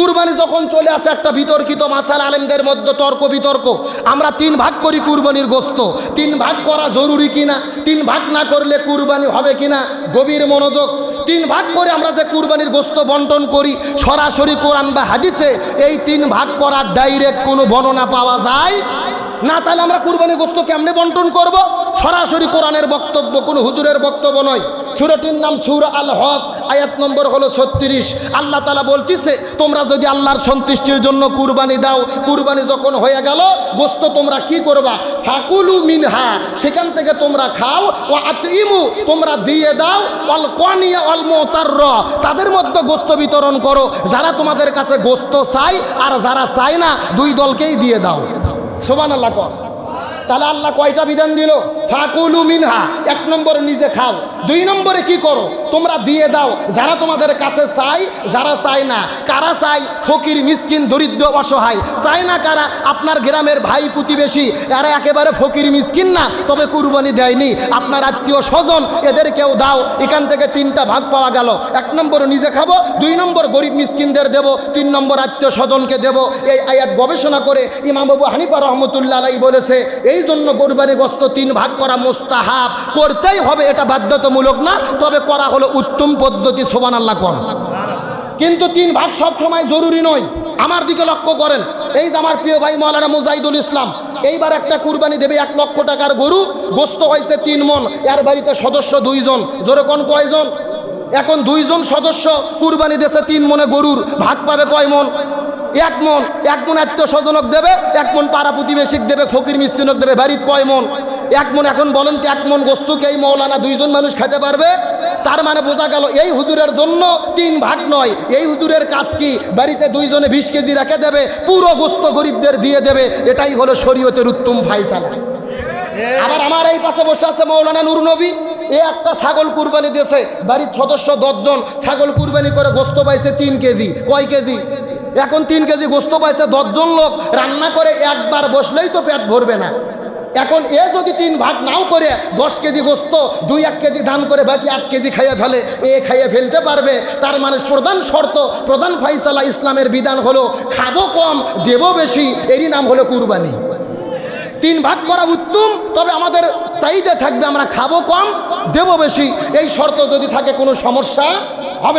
কুরবানি যখন চলে আসে একটা বিতর্কিত মাসাল আলেমদের মধ্যে তর্ক বিতর্ক। আমরা তিন ভাগ করি কুরবানির গোস্ত। তিন ভাগ করা জরুরি কিনা? তিন ভাগ না করলে কুরবানি হবে কিনা? গভীর মনোযোগ। তিন ভাগ করে আমরা যে কুরবানির গোস্ত বন্টন করি, সরাসরি কোরআন বা হাদিসে এই তিন ভাগ করার ডাইরেক্ট কোনো বর্ণনা পাওয়া যায় না। তাহলে আমরা কুরবানি গোস্ত কেমনে বন্টন করব? সরাসরি কোরআনের বক্তব্য, কোনো হুজুরের বক্তব্য নয়। সুরটির নাম সুর আল হস আয়াত নম্বর হলো ছত্রিশ। আল্লাহ তালা বলতিছে, তোমরা যদি আল্লাহর সন্তুষ্টির জন্য কুরবানি দাও, কুরবানি যখন হয়ে গেল গোস্ত তোমরা কি করবা? ফাকুলু মিনহা, সেখান থেকে তোমরা খাও ও আতিমু, তোমরা দিয়ে দাও অল কনিয়া অল মোতার তাদের মধ্যে গোস্ত বিতরণ করো। যারা তোমাদের কাছে গোস্ত চাই আর যারা চায় না, দুই দলকেই দিয়ে দাও। সোমান আল্লাহ তাহলে আল্লাহ কয়টা বিধান দিল? ফাকুলু মিনহা, এক নম্বরে নিজে খাও, দুই নম্বরে কি করো? তোমরা দিয়ে দাও। যারা তোমাদের কাছে চাই যারা চায় না। কারা চাই ফকির, মিসকিন, দরিদ্র, অসহায়। চায় না কারা? আপনার গ্রামের ভাই প্রতিবেশী। এরা একেবারে ফকির, মিসকিন না, তবে কুরবানি দেয়নি। আপনার আত্মীয় স্বজন এদের কেউ দাও। এখান থেকে তিনটা ভাগ পাওয়া গেল। এক নম্বর নিজে খাব, দুই নম্বর গরিব মিসকিনদের দেব, তিন নম্বর আত্মীয় স্বজনকে দেব। এই আয়াত গবেষণা করে ইমাম বাবু হানিফা রহমতুল্লাহ আলাই বলেছে, এই জন্য কোরবানি গস্ত তিন ভাগ করা মোস্তাহাব। করতেই হবে, এটা বাধ্যতামূলক না, তবে করা হলো উত্তম পদ্ধতি সোবান আল্লাহ কন। কিন্তু তিন ভাগ সব সময় জরুরি নয়। আমার দিকে লক্ষ্য করেন। এই যে আমার প্রিয় ভাই মৌলানা মুজাহিদুল ইসলাম, এইবার একটা কুরবানি দেবে এক লক্ষ টাকার গরু, গোস্ত হয়েছে তিন মন, এর বাড়িতে সদস্য দুইজন। জোরে কোন কয়জন? এখন দুইজন সদস্য কুরবানি দেশে তিন মনে গরুর, ভাগ পাবে কয় মন? এক মন। এক মন আত্মীয় স্বজনক দেবে, এক মন পাড়া প্রতিবেশিক দেবে, ফকির মিসকিনক দেবে, বাড়ির কয় মন? এক মন এখন বলেন তো এক মন গোস্তুকে এই মৌলানা দুইজন মানুষ খেতে পারবে? তার মানে বোঝা গেল এই হুজুরের জন্য তিন ভাগ নয়। এই হুজুরের কাজ কি? বাড়িতে দুইজনে বিশ কেজি রেখে দেবে, পুরো গোস্ত গরিবদের দিয়ে দেবে। এটাই হলো শরীয়তের উত্তম ফাইসালা আবার আমার এই পাশে বসে আছে মৌলানা নুর নবী। এ একটা ছাগল কুরবানি দিয়েছে। বাড়ির সদস্য দশজন ছাগল কুরবানি করে গোস্ত পাইছে তিন কেজি। কয় কেজি? এখন তিন কেজি গোস্ত পাইছে দশজন লোক। রান্না করে একবার বসলেই তো পেট ভরবে না। এখন এ যদি তিন ভাগ নাও করে, দশ কেজি গোস্ত, দুই এক কেজি দান করে, বাকি আট কেজি খাইয়ে ফেলে, এ খাইয়ে ফেলতে পারবে। তার মানে প্রধান শর্ত, প্রধান ফাইসালা ইসলামের বিধান হলো, খাব কম, দেবো বেশি, এরই নাম হলো কুরবানি। তিন ভাগ করা উত্তম, তবে আমাদের চাহিদা থাকবে, আমরা খাব কম, দেবো বেশি। এই শর্ত যদি থাকে, কোনো সমস্যা হবে না।